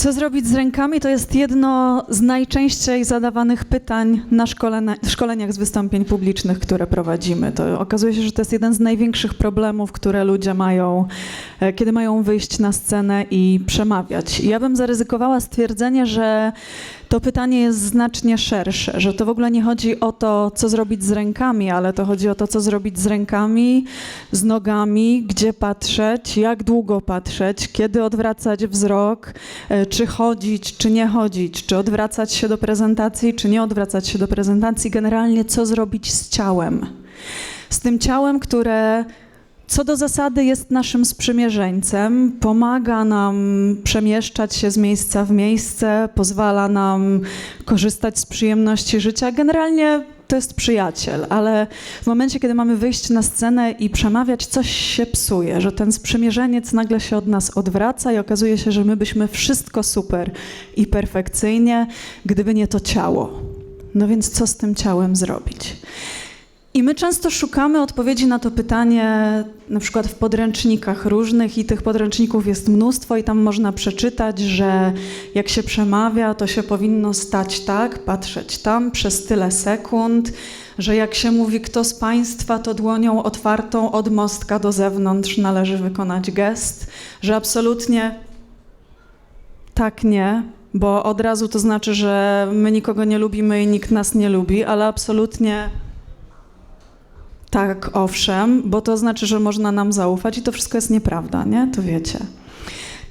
Co zrobić z rękami to jest jedno z najczęściej zadawanych pytań na szkolenia, szkoleniach z wystąpień publicznych, które prowadzimy. To okazuje się, że to jest jeden z największych problemów, które ludzie mają, e, kiedy mają wyjść na scenę i przemawiać. Ja bym zaryzykowała stwierdzenie, że to pytanie jest znacznie szersze, że to w ogóle nie chodzi o to, co zrobić z rękami, ale to chodzi o to, co zrobić z rękami, z nogami, gdzie patrzeć, jak długo patrzeć, kiedy odwracać wzrok, e, czy chodzić, czy nie chodzić, czy odwracać się do prezentacji, czy nie odwracać się do prezentacji, generalnie co zrobić z ciałem. Z tym ciałem, które co do zasady jest naszym sprzymierzeńcem, pomaga nam przemieszczać się z miejsca w miejsce, pozwala nam korzystać z przyjemności życia. Generalnie to jest przyjaciel, ale w momencie, kiedy mamy wyjść na scenę i przemawiać, coś się psuje, że ten sprzymierzeniec nagle się od nas odwraca i okazuje się, że my byśmy wszystko super i perfekcyjnie, gdyby nie to ciało. No więc co z tym ciałem zrobić? I my często szukamy odpowiedzi na to pytanie, na przykład w podręcznikach różnych, i tych podręczników jest mnóstwo, i tam można przeczytać, że jak się przemawia, to się powinno stać tak, patrzeć tam przez tyle sekund, że jak się mówi kto z Państwa, to dłonią otwartą od mostka do zewnątrz należy wykonać gest, że absolutnie tak nie, bo od razu to znaczy, że my nikogo nie lubimy i nikt nas nie lubi, ale absolutnie. Tak, owszem, bo to znaczy, że można nam zaufać i to wszystko jest nieprawda, nie? To wiecie.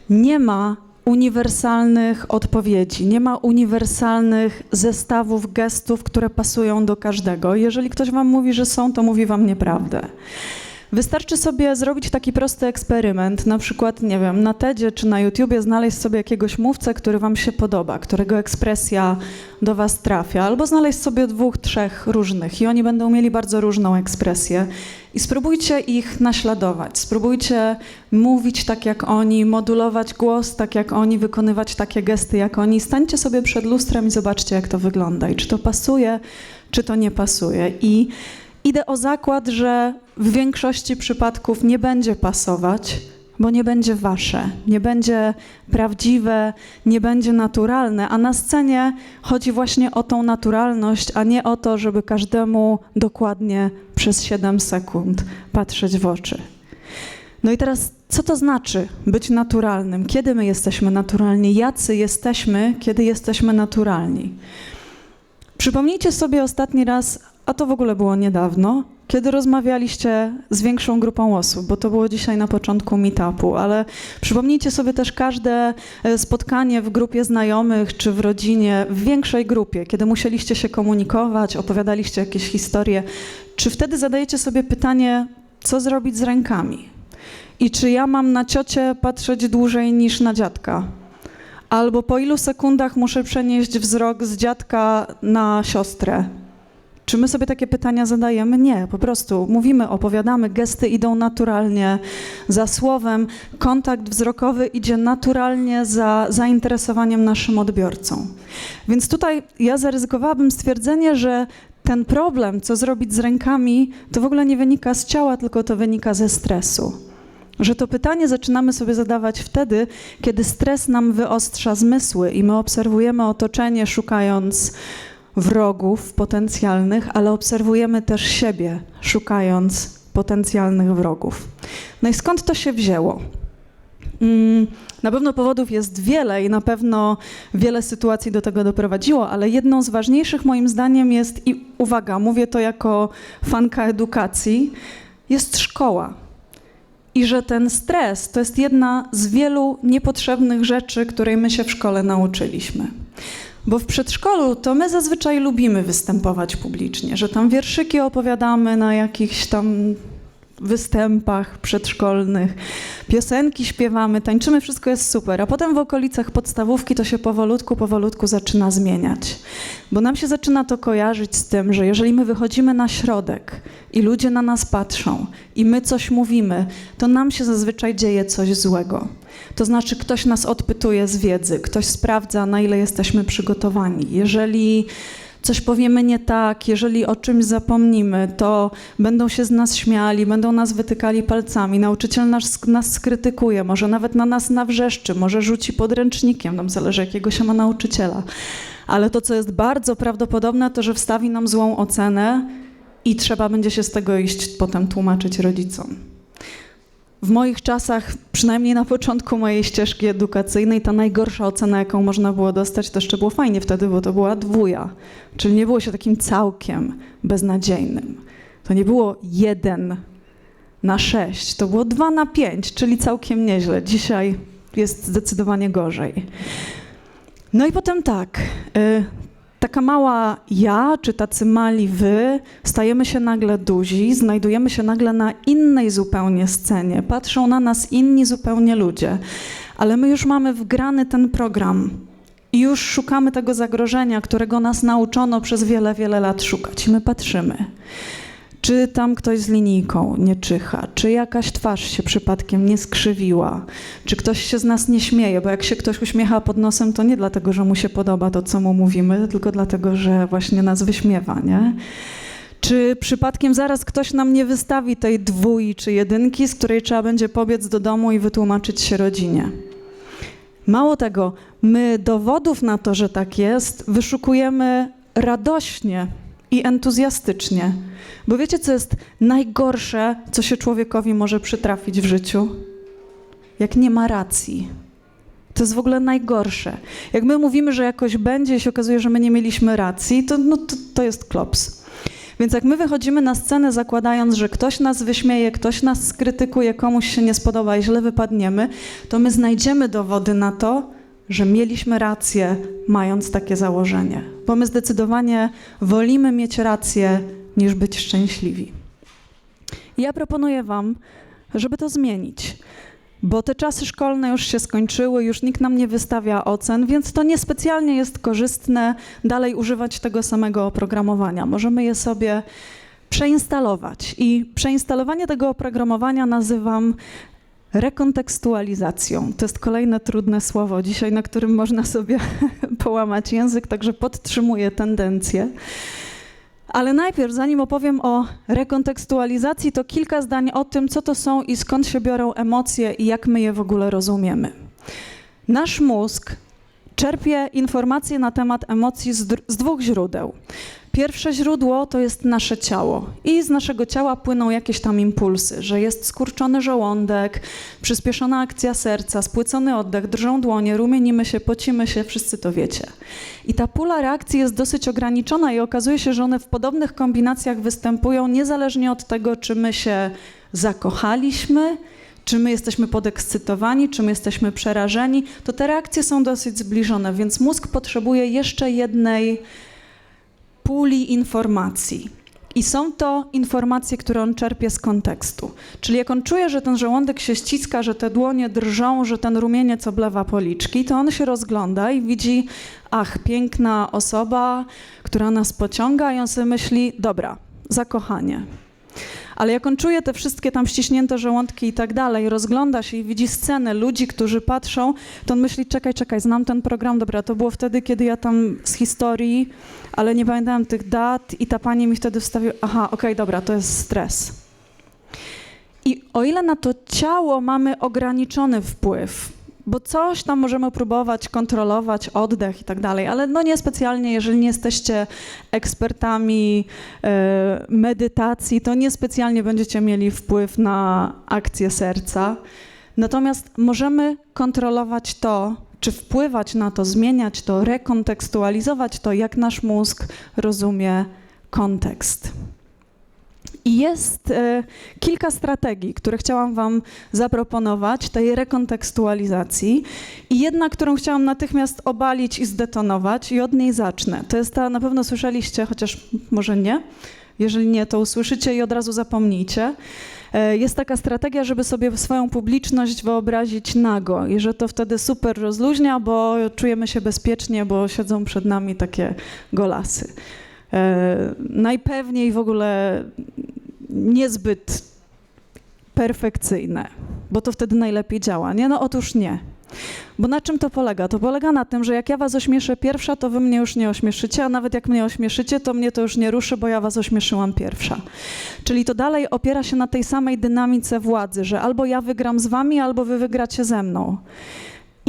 Nie ma uniwersalnych odpowiedzi, nie ma uniwersalnych zestawów gestów, które pasują do każdego. Jeżeli ktoś wam mówi, że są, to mówi wam nieprawdę. Wystarczy sobie zrobić taki prosty eksperyment, na przykład, nie wiem, na TEDzie czy na YouTubie znaleźć sobie jakiegoś mówcę, który wam się podoba, którego ekspresja do was trafia, albo znaleźć sobie dwóch, trzech różnych i oni będą mieli bardzo różną ekspresję. I spróbujcie ich naśladować, spróbujcie mówić tak jak oni, modulować głos tak jak oni, wykonywać takie gesty jak oni. Stańcie sobie przed lustrem i zobaczcie, jak to wygląda i czy to pasuje, czy to nie pasuje. I Idę o zakład, że w większości przypadków nie będzie pasować, bo nie będzie wasze, nie będzie prawdziwe, nie będzie naturalne, a na scenie chodzi właśnie o tą naturalność, a nie o to, żeby każdemu dokładnie przez 7 sekund patrzeć w oczy. No i teraz, co to znaczy być naturalnym? Kiedy my jesteśmy naturalni? Jacy jesteśmy, kiedy jesteśmy naturalni? Przypomnijcie sobie ostatni raz, a to w ogóle było niedawno, kiedy rozmawialiście z większą grupą osób, bo to było dzisiaj na początku meetupu, ale przypomnijcie sobie też każde e, spotkanie w grupie znajomych czy w rodzinie, w większej grupie, kiedy musieliście się komunikować, opowiadaliście jakieś historie. Czy wtedy zadajecie sobie pytanie, co zrobić z rękami? I czy ja mam na ciocie patrzeć dłużej niż na dziadka? Albo po ilu sekundach muszę przenieść wzrok z dziadka na siostrę? Czy my sobie takie pytania zadajemy? Nie, po prostu mówimy, opowiadamy, gesty idą naturalnie za słowem, kontakt wzrokowy idzie naturalnie za zainteresowaniem naszym odbiorcą. Więc tutaj ja zaryzykowałabym stwierdzenie, że ten problem, co zrobić z rękami, to w ogóle nie wynika z ciała, tylko to wynika ze stresu. Że to pytanie zaczynamy sobie zadawać wtedy, kiedy stres nam wyostrza zmysły i my obserwujemy otoczenie, szukając wrogów potencjalnych, ale obserwujemy też siebie, szukając potencjalnych wrogów. No i skąd to się wzięło? Mm, na pewno powodów jest wiele i na pewno wiele sytuacji do tego doprowadziło, ale jedną z ważniejszych moim zdaniem jest, i uwaga, mówię to jako fanka edukacji, jest szkoła. I że ten stres to jest jedna z wielu niepotrzebnych rzeczy, której my się w szkole nauczyliśmy. Bo w przedszkolu to my zazwyczaj lubimy występować publicznie, że tam wierszyki opowiadamy na jakichś tam występach przedszkolnych, piosenki śpiewamy, tańczymy, wszystko jest super, a potem w okolicach podstawówki to się powolutku, powolutku zaczyna zmieniać. Bo nam się zaczyna to kojarzyć z tym, że jeżeli my wychodzimy na środek i ludzie na nas patrzą i my coś mówimy, to nam się zazwyczaj dzieje coś złego. To znaczy ktoś nas odpytuje z wiedzy, ktoś sprawdza, na ile jesteśmy przygotowani. Jeżeli coś powiemy nie tak, jeżeli o czymś zapomnimy, to będą się z nas śmiali, będą nas wytykali palcami, nauczyciel nas, nas skrytykuje, może nawet na nas nawrzeszczy, może rzuci podręcznikiem, nam zależy jakiego się ma nauczyciela. Ale to, co jest bardzo prawdopodobne, to, że wstawi nam złą ocenę i trzeba będzie się z tego iść potem tłumaczyć rodzicom. W moich czasach, przynajmniej na początku mojej ścieżki edukacyjnej, ta najgorsza ocena, jaką można było dostać, to jeszcze było fajnie wtedy, bo to była dwuja. Czyli nie było się takim całkiem beznadziejnym. To nie było jeden na sześć, to było dwa na pięć, czyli całkiem nieźle. Dzisiaj jest zdecydowanie gorzej. No i potem tak, y, taka mała ja, czy tacy mali wy, stajemy się nagle duzi, znajdujemy się nagle na innej zupełnie scenie. Patrzą na nas inni zupełnie ludzie, ale my już mamy wgrany ten program i już szukamy tego zagrożenia, którego nas nauczono przez wiele, wiele lat szukać. My patrzymy. Czy tam ktoś z linijką nie czyha? Czy jakaś twarz się przypadkiem nie skrzywiła? Czy ktoś się z nas nie śmieje? Bo jak się ktoś uśmiecha pod nosem, to nie dlatego, że mu się podoba to, co mu mówimy, tylko dlatego, że właśnie nas wyśmiewa, nie? Czy przypadkiem zaraz ktoś nam nie wystawi tej dwój czy jedynki, z której trzeba będzie pobiec do domu i wytłumaczyć się rodzinie? Mało tego, my dowodów na to, że tak jest, wyszukujemy radośnie i entuzjastycznie. Bo wiecie, co jest najgorsze, co się człowiekowi może przytrafić w życiu? Jak nie ma racji. To jest w ogóle najgorsze. Jak my mówimy, że jakoś będzie i się okazuje, że my nie mieliśmy racji, to, no, to, to jest klops. Więc jak my wychodzimy na scenę zakładając, że ktoś nas wyśmieje, ktoś nas skrytykuje, komuś się nie spodoba i źle wypadniemy, to my znajdziemy dowody na to, że mieliśmy rację, mając takie założenie. Bo my zdecydowanie wolimy mieć rację, niż być szczęśliwi. I ja proponuję Wam, żeby to zmienić. Bo te czasy szkolne już się skończyły, już nikt nam nie wystawia ocen, więc to niespecjalnie jest korzystne dalej używać tego samego oprogramowania. Możemy je sobie przeinstalować. I przeinstalowanie tego oprogramowania nazywam rekontekstualizacją. To jest kolejne trudne słowo dzisiaj, na którym można sobie połamać język, także podtrzymuję tendencję. Ale najpierw, zanim opowiem o rekontekstualizacji, to kilka zdań o tym, co to są i skąd się biorą emocje i jak my je w ogóle rozumiemy. Nasz mózg czerpie informacje na temat emocji z, z dwóch źródeł. Pierwsze źródło to jest nasze ciało i z naszego ciała płyną jakieś tam impulsy, że jest skurczony żołądek, przyspieszona akcja serca, spłycony oddech, drżą dłonie, rumienimy się, pocimy się, wszyscy to wiecie. I ta pula reakcji jest dosyć ograniczona i okazuje się, że one w podobnych kombinacjach występują niezależnie od tego, czy my się zakochaliśmy, czy my jesteśmy podekscytowani, czy my jesteśmy przerażeni, to te reakcje są dosyć zbliżone, więc mózg potrzebuje jeszcze jednej puli informacji. I są to informacje, które on czerpie z kontekstu. Czyli jak on czuje, że ten żołądek się ściska, że te dłonie drżą, że ten rumieniec oblewa policzki, to on się rozgląda i widzi, ach, piękna osoba, która nas pociąga, i on sobie myśli, dobra, zakochanie. Ale jak on czuje te wszystkie tam ściśnięte żołądki i tak dalej, rozgląda się i widzi scenę ludzi, którzy patrzą, to on myśli, czekaj, czekaj, znam ten program, dobra, to było wtedy, kiedy ja tam z historii, ale nie pamiętałem tych dat i ta pani mi wtedy wstawiła, aha, okej, okay, dobra, to jest stres. I o ile na to ciało mamy ograniczony wpływ, bo coś tam możemy próbować kontrolować, oddech i tak dalej, ale no niespecjalnie, jeżeli nie jesteście ekspertami e, medytacji, to niespecjalnie będziecie mieli wpływ na akcję serca. Natomiast możemy kontrolować to, czy wpływać na to, zmieniać to, rekontekstualizować to, jak nasz mózg rozumie kontekst. I jest e, kilka strategii, które chciałam Wam zaproponować, tej rekontekstualizacji. I jedna, którą chciałam natychmiast obalić i zdetonować, i od niej zacznę. To jest ta, na pewno słyszeliście, chociaż może nie. Jeżeli nie, to usłyszycie i od razu zapomnijcie. E, jest taka strategia, żeby sobie swoją publiczność wyobrazić nago i że to wtedy super rozluźnia, bo czujemy się bezpiecznie, bo siedzą przed nami takie golasy. E, najpewniej w ogóle niezbyt perfekcyjne, bo to wtedy najlepiej działa. Nie, no otóż nie. Bo na czym to polega? To polega na tym, że jak ja was ośmieszę pierwsza, to wy mnie już nie ośmieszycie, a nawet jak mnie ośmieszycie, to mnie to już nie ruszy, bo ja was ośmieszyłam pierwsza. Czyli to dalej opiera się na tej samej dynamice władzy, że albo ja wygram z wami, albo wy wygracie ze mną.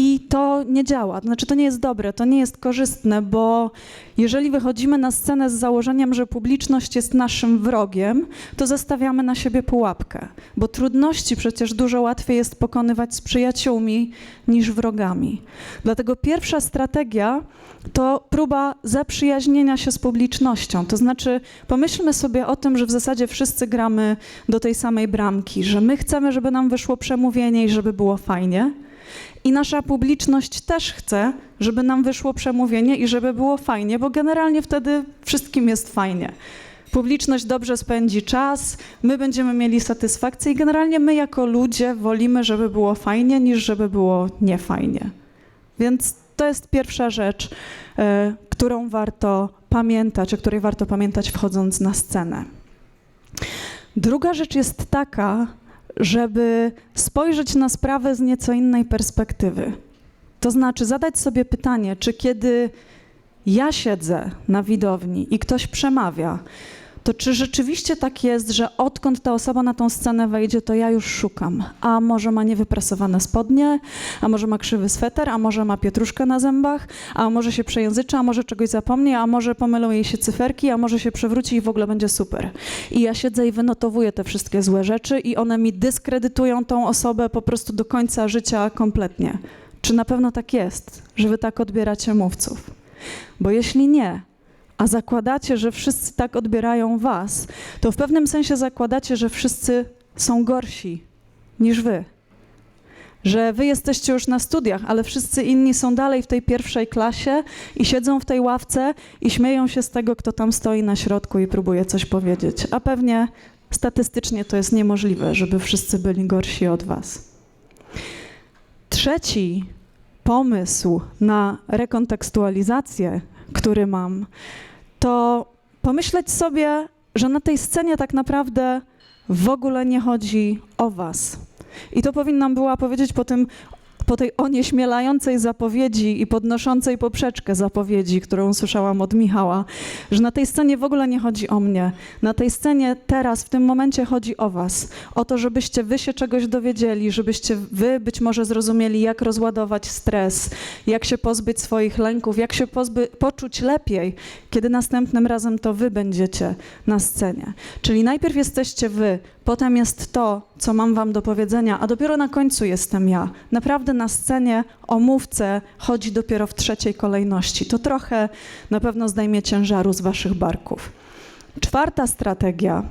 I to nie działa, znaczy to nie jest dobre, to nie jest korzystne, bo jeżeli wychodzimy na scenę z założeniem, że publiczność jest naszym wrogiem, to zastawiamy na siebie pułapkę, bo trudności przecież dużo łatwiej jest pokonywać z przyjaciółmi niż wrogami. Dlatego pierwsza strategia to próba zaprzyjaźnienia się z publicznością. To znaczy, pomyślmy sobie o tym, że w zasadzie wszyscy gramy do tej samej bramki, że my chcemy, żeby nam wyszło przemówienie i żeby było fajnie. I nasza publiczność też chce, żeby nam wyszło przemówienie i żeby było fajnie, bo generalnie wtedy wszystkim jest fajnie. Publiczność dobrze spędzi czas, my będziemy mieli satysfakcję i generalnie my jako ludzie wolimy, żeby było fajnie, niż żeby było niefajnie. Więc to jest pierwsza rzecz, e, którą warto pamiętać, o której warto pamiętać wchodząc na scenę. Druga rzecz jest taka, żeby spojrzeć na sprawę z nieco innej perspektywy. To znaczy zadać sobie pytanie, czy kiedy ja siedzę na widowni i ktoś przemawia, to czy rzeczywiście tak jest, że odkąd ta osoba na tą scenę wejdzie, to ja już szukam. A może ma niewyprasowane spodnie, a może ma krzywy sweter, a może ma pietruszkę na zębach, a może się przejęzyczy, a może czegoś zapomni, a może pomylą jej się cyferki, a może się przewróci i w ogóle będzie super. I ja siedzę i wynotowuję te wszystkie złe rzeczy i one mi dyskredytują tą osobę po prostu do końca życia kompletnie. Czy na pewno tak jest, że wy tak odbieracie mówców? Bo jeśli nie, a zakładacie, że wszyscy tak odbierają was, to w pewnym sensie zakładacie, że wszyscy są gorsi niż wy. Że wy jesteście już na studiach, ale wszyscy inni są dalej w tej pierwszej klasie i siedzą w tej ławce i śmieją się z tego, kto tam stoi na środku i próbuje coś powiedzieć. A pewnie statystycznie to jest niemożliwe, żeby wszyscy byli gorsi od was. Trzeci pomysł na rekontekstualizację, który mam, to pomyśleć sobie, że na tej scenie tak naprawdę w ogóle nie chodzi o was. I to powinnam była powiedzieć po tym po tej onieśmielającej zapowiedzi i podnoszącej poprzeczkę zapowiedzi, którą słyszałam od Michała, że na tej scenie w ogóle nie chodzi o mnie. Na tej scenie teraz, w tym momencie chodzi o was. O to, żebyście wy się czegoś dowiedzieli, żebyście wy być może zrozumieli, jak rozładować stres, jak się pozbyć swoich lęków, jak się pozby- poczuć lepiej, kiedy następnym razem to wy będziecie na scenie. Czyli najpierw jesteście wy, potem jest to, co mam wam do powiedzenia, a dopiero na końcu jestem ja. Naprawdę na scenie o mówcę chodzi dopiero w trzeciej kolejności. To trochę na pewno zdejmie ciężaru z waszych barków. Czwarta strategia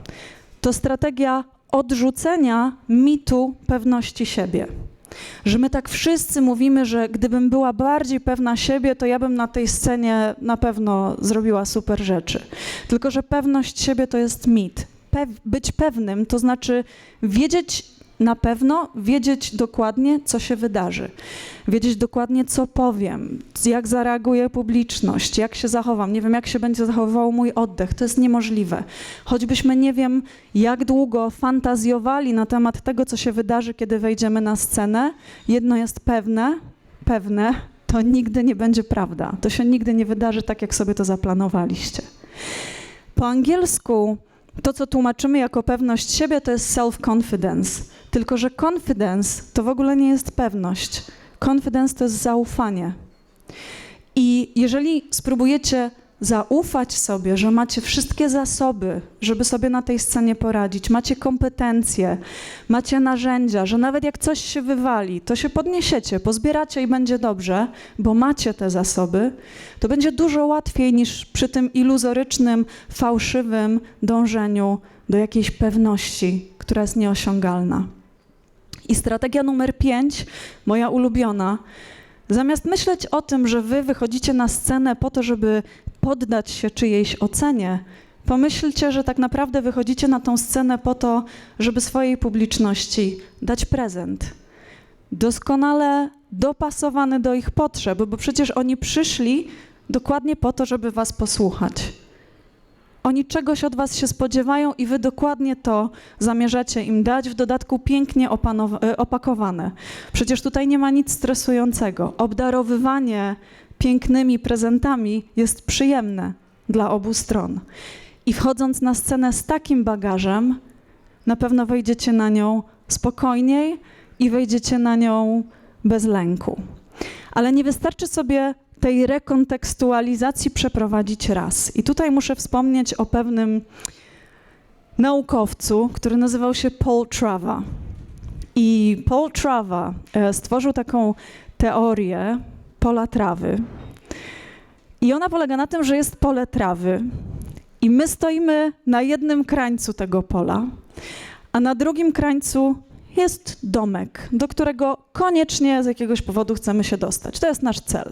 to strategia odrzucenia mitu pewności siebie. Że my tak wszyscy mówimy, że gdybym była bardziej pewna siebie, to ja bym na tej scenie na pewno zrobiła super rzeczy. Tylko, że pewność siebie to jest mit. Pew- być pewnym to znaczy wiedzieć na pewno, wiedzieć dokładnie, co się wydarzy. Wiedzieć dokładnie, co powiem, jak zareaguje publiczność, jak się zachowam. Nie wiem, jak się będzie zachowywał mój oddech. To jest niemożliwe. Choćbyśmy nie wiem, jak długo fantazjowali na temat tego, co się wydarzy, kiedy wejdziemy na scenę, jedno jest pewne, pewne, to nigdy nie będzie prawda. To się nigdy nie wydarzy tak, jak sobie to zaplanowaliście. Po angielsku to, co tłumaczymy jako pewność siebie, to jest self-confidence. Tylko, że confidence to w ogóle nie jest pewność. Confidence to jest zaufanie. I jeżeli spróbujecie zaufać sobie, że macie wszystkie zasoby, żeby sobie na tej scenie poradzić, macie kompetencje, macie narzędzia, że nawet jak coś się wywali, to się podniesiecie, pozbieracie i będzie dobrze, bo macie te zasoby, to będzie dużo łatwiej niż przy tym iluzorycznym, fałszywym dążeniu do jakiejś pewności, która jest nieosiągalna. I strategia numer pięć, moja ulubiona, Zamiast myśleć o tym, że wy wychodzicie na scenę po to, żeby poddać się czyjejś ocenie, pomyślcie, że tak naprawdę wychodzicie na tą scenę po to, żeby swojej publiczności dać prezent. Doskonale dopasowany do ich potrzeb, bo przecież oni przyszli dokładnie po to, żeby was posłuchać. Oni czegoś od was się spodziewają i wy dokładnie to zamierzacie im dać, w dodatku pięknie e, opakowane. Przecież tutaj nie ma nic stresującego. Obdarowywanie pięknymi prezentami jest przyjemne dla obu stron. I wchodząc na scenę z takim bagażem, na pewno wejdziecie na nią spokojniej i wejdziecie na nią bez lęku. Ale nie wystarczy sobie tej rekontekstualizacji przeprowadzić raz. I tutaj muszę wspomnieć o pewnym naukowcu, który nazywał się Paul Trava. I Paul Trava e, stworzył taką teorię pola trawy. I ona polega na tym, że jest pole trawy. I my stoimy na jednym krańcu tego pola, a na drugim krańcu jest domek, do którego koniecznie z jakiegoś powodu chcemy się dostać. To jest nasz cel.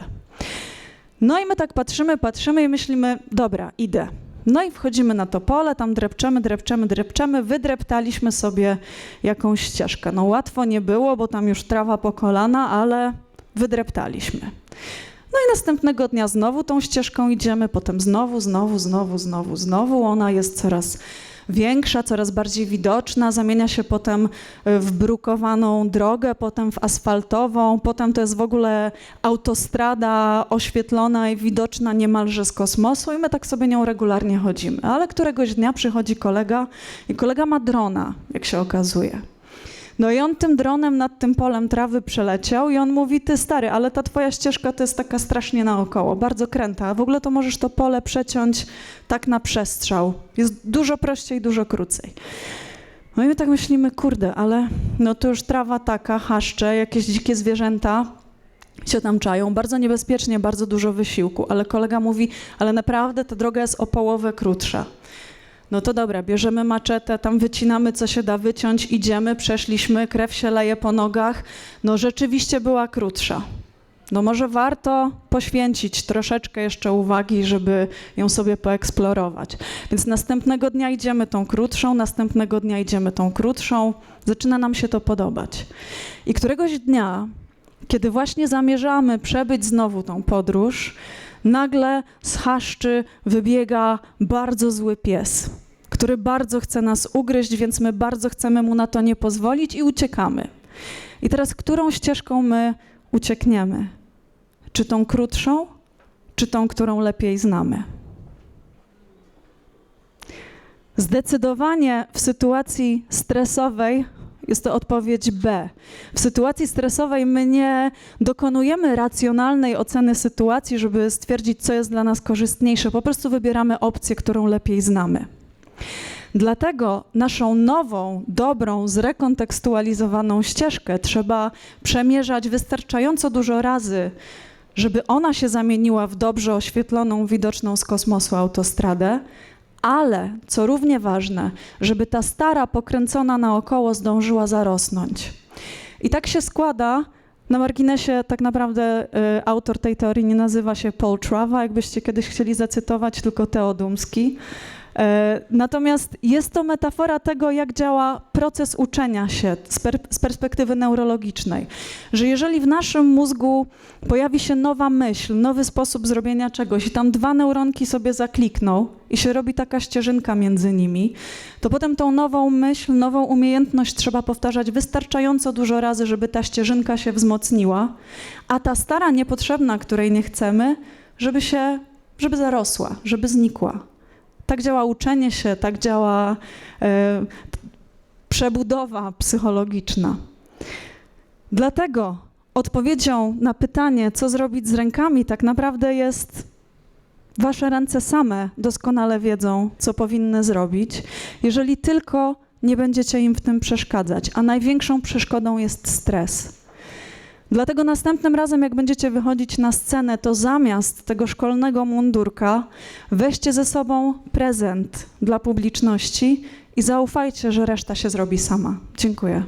No i my tak patrzymy, patrzymy i myślimy, dobra, idę. No i wchodzimy na to pole, tam drepczemy, drepczemy, drepczemy, wydreptaliśmy sobie jakąś ścieżkę. No łatwo nie było, bo tam już trawa po kolana, ale wydreptaliśmy. No i następnego dnia znowu tą ścieżką idziemy, potem znowu, znowu, znowu, znowu, znowu. Ona jest coraz większa, coraz bardziej widoczna, zamienia się potem w brukowaną drogę, potem w asfaltową, potem to jest w ogóle autostrada oświetlona i widoczna niemalże z kosmosu i my tak sobie nią regularnie chodzimy. Ale któregoś dnia przychodzi kolega i kolega ma drona, jak się okazuje. No i on tym dronem nad tym polem trawy przeleciał i on mówi, ty stary, ale ta twoja ścieżka to jest taka strasznie naokoło, bardzo kręta, w ogóle to możesz to pole przeciąć tak na przestrzał. Jest dużo prościej, dużo krócej. No i my tak myślimy, kurde, ale no to już trawa taka, chaszcze, jakieś dzikie zwierzęta się tam czają, bardzo niebezpiecznie, bardzo dużo wysiłku, ale kolega mówi, ale naprawdę ta droga jest o połowę krótsza. No to dobra, bierzemy maczetę, tam wycinamy, co się da wyciąć, idziemy, przeszliśmy, krew się leje po nogach. No rzeczywiście była krótsza. No może warto poświęcić troszeczkę jeszcze uwagi, żeby ją sobie poeksplorować. Więc następnego dnia idziemy tą krótszą, następnego dnia idziemy tą krótszą. Zaczyna nam się to podobać. I któregoś dnia, kiedy właśnie zamierzamy przebyć znowu tą podróż, nagle z chaszczy wybiega bardzo zły pies, który bardzo chce nas ugryźć, więc my bardzo chcemy mu na to nie pozwolić i uciekamy. I teraz, którą ścieżką my uciekniemy? Czy tą krótszą, czy tą, którą lepiej znamy? Zdecydowanie w sytuacji stresowej jest to odpowiedź B. W sytuacji stresowej my nie dokonujemy racjonalnej oceny sytuacji, żeby stwierdzić, co jest dla nas korzystniejsze. Po prostu wybieramy opcję, którą lepiej znamy. Dlatego naszą nową, dobrą, zrekontekstualizowaną ścieżkę trzeba przemierzać wystarczająco dużo razy, żeby ona się zamieniła w dobrze oświetloną, widoczną z kosmosu autostradę, ale co równie ważne, żeby ta stara, pokręcona naokoło zdążyła zarosnąć. I tak się składa, na marginesie tak naprawdę y, autor tej teorii nie nazywa się Paul Trava, jakbyście kiedyś chcieli zacytować, tylko Teodumski. E, Natomiast jest to metafora tego, jak działa proces uczenia się z, per, z perspektywy neurologicznej. Że jeżeli w naszym mózgu pojawi się nowa myśl, nowy sposób zrobienia czegoś i tam dwa neuronki sobie zaklikną i się robi taka ścieżynka między nimi, to potem tą nową myśl, nową umiejętność trzeba powtarzać wystarczająco dużo razy, żeby ta ścieżynka się wzmocniła, a ta stara, niepotrzebna, której nie chcemy, żeby się, żeby zarosła, żeby znikła. Tak działa uczenie się, tak działa e, przebudowa psychologiczna. Dlatego odpowiedzią na pytanie, co zrobić z rękami, tak naprawdę jest wasze ręce same doskonale wiedzą, co powinny zrobić, jeżeli tylko nie będziecie im w tym przeszkadzać. A największą przeszkodą jest stres. Dlatego następnym razem, jak będziecie wychodzić na scenę, to zamiast tego szkolnego mundurka weźcie ze sobą prezent dla publiczności i zaufajcie, że reszta się zrobi sama. Dziękuję.